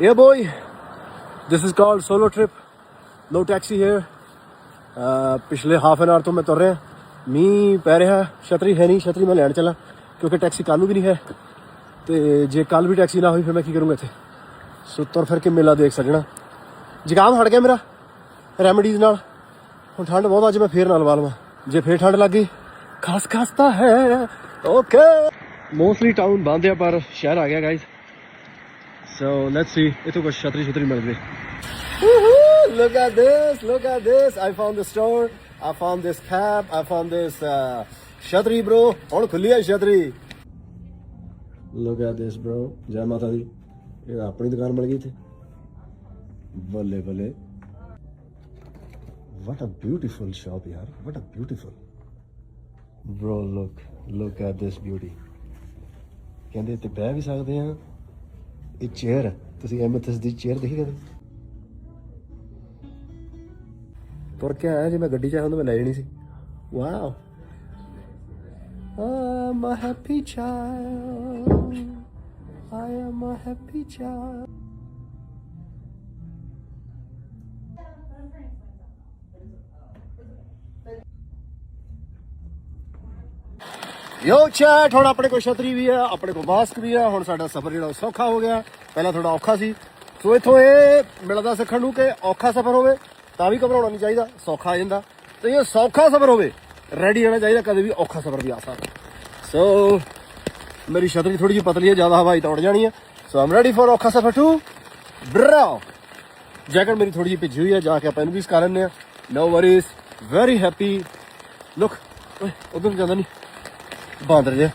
Yeah, boy. This is called solo trip. No taxi here. ਪਿਛਲੇ half N R ਤੋਂ ਮੈਂ ਤੁਰ ਰਿਹਾ ਮੀਂਹ ਪੈ ਰਿਹਾ ਛਤਰੀ ਹੈ ਨਹੀਂ ਛਤਰੀ ਮੈਂ ਲੈਣ ਚੱਲਾ ਕਿਉਂਕਿ ਟੈਕਸੀ ਕੱਲ੍ਹ ਨੂੰ ਵੀ ਨਹੀਂ ਹੈ ਤੇ ਜੇ ਕੱਲ ਵੀ ਟੈਕਸੀ ਨਾ ਹੋਈ ਫਿਰ ਮੈਂ ਕੀ ਕਰੂੰਗਾ ਇੱਥੇ ਸੋ ਤੁਰ ਫਿਰ ਕੇ ਮੇਲਾ ਦੇਖ ਸਜਣਾ ਜ਼ੁਕਾਮ ਹਟ ਗਿਆ ਮੇਰਾ ਰੈਮਡੀਜ਼ ਨਾਲ ਹੁਣ ਠੰਡ ਬਹੁਤ ਅੱਜ ਮੈਂ ਫੇਰ ਨਾਲ ਲਵਾ ਲਵਾਂ ਜੇ ਫੇਰ ਠੰਡ ਲੱਗ ਗਈ ਖਾਸ ਖਾਸ ਤਾਂ ਹੈ ਓਕੇ ਮੋਸਟਲੀ ਟਾਊਨ ਬੰਦ ਆ ਪਰ ਸ਼ਹਿਰ ਆ ਗਿਆ ਗਾਇਸ ਸੋ ਲੈਟਸ ਸੀ ਇਥੋਂ ਕੁਝ ਛਤਰੀ ਛਤਰੀ ਮਿਲ ਗਈ look at this look at this i found the store i found this cap i found this uh, ਛਤਰੀ bro ਹੁਣ ਖੁੱਲੀ ਹੈ ਛਤਰੀ look at this bro ਜੈ ਮਾਤਾ ਦੀ ਇਹ ਆਪਣੀ ਦੁਕਾਨ ਮਿਲ ਗਈ ਇੱਥੇ ਬੱਲੇ ਬੱਲੇ what a beautiful shop ਯਾਰ what a beautiful bro look look at this beauty ਕਹਿੰਦੇ ਇੱਥੇ ਬਹਿ ਵੀ ਸਕਦੇ ਆ ਇਹ ਚੇਅਰ ਤੁਸੀਂ ਐਮਥਸ ਦੀ ਚੇਅਰ ਦੇਖੀ ਕਦੇ ਤੁਰ ਕੇ ਆਇਆ ਜੇ ਮੈਂ ਗੱਡੀ ਚ ਆਇਆ ਹੁੰਦਾ, ਮੈਂ ਲੈ ਜਾਣੀ ਸੀ wow I'm a happy child. I am a happy child. Yo chat ਹੁਣ ਆਪਣੇ ਕੋਲ ਛਤਰੀ ਵੀ ਆ, ਆਪਣੇ ਕੋਲ ਮਾਸਕ ਵੀ ਆ, ਹੁਣ ਸਾਡਾ ਸਫ਼ਰ ਜਿਹੜਾ ਉਹ ਸੌਖਾ ਹੋ ਗਿਆ। ਪਹਿਲਾਂ ਥੋੜਾ ਔਖਾ ਸੀ। ਸੋ ਇਥੋਂ ਇਹ ਮਿਲਦਾ ਸਿੱਖਣ ਨੂੰ ਕਿ ਔਖਾ ਸਫ਼ਰ ਹੋਵੇ, ਤਾਂ ਵੀ ਘਬਰਾਉਣਾ ਨਹੀਂ ਚਾਹੀਦਾ, ਸੌਖਾ ਆ ਜਾਂਦਾ। ਤੇ ਇਹ ਸੌਖਾ ਸਫ਼ਰ ਹੋਵੇ ਰੈਡੀ ਰਹਿਣਾ ਚਾਹੀਦਾ, ਕਦੇ ਵੀ ਔਖਾ ਸਫ਼ਰ ਵੀ ਆ ਸਕਦਾ। ਸੋ ਮੇਰੀ ਛਤਰੀ ਥੋੜੀ ਜਿਹੀ ਪਤਲੀ ਹੈ, ਜ਼ਿਆਦਾ ਹਵਾਈ ਤਾਂ ਉੱਡ ਜਾਣੀ ਹੈ ਸੋ ਆਮ ਰੈਡੀ ਫॉर ਔਖਾ ਸਫ਼ਰ ਟੂ ਬ੍ਰਾਓ ਜੈਕਟ ਮੇਰੀ ਥੋੜੀ ਜਿਹੀ ਭਿੱਜੀ ਹੋਈ ਹੈ ਜਾ ਕੇ ਆਪਾਂ ਇਹਨੂੰ ਵੀ ਸਕਾ ਲੈਂਦੇ ਆ no worries very happy look, ਓਏ, ਉਧਰ ਜਾਂਦਾ ਨਹੀਂ ਬਾਂਦਰ ਜੇ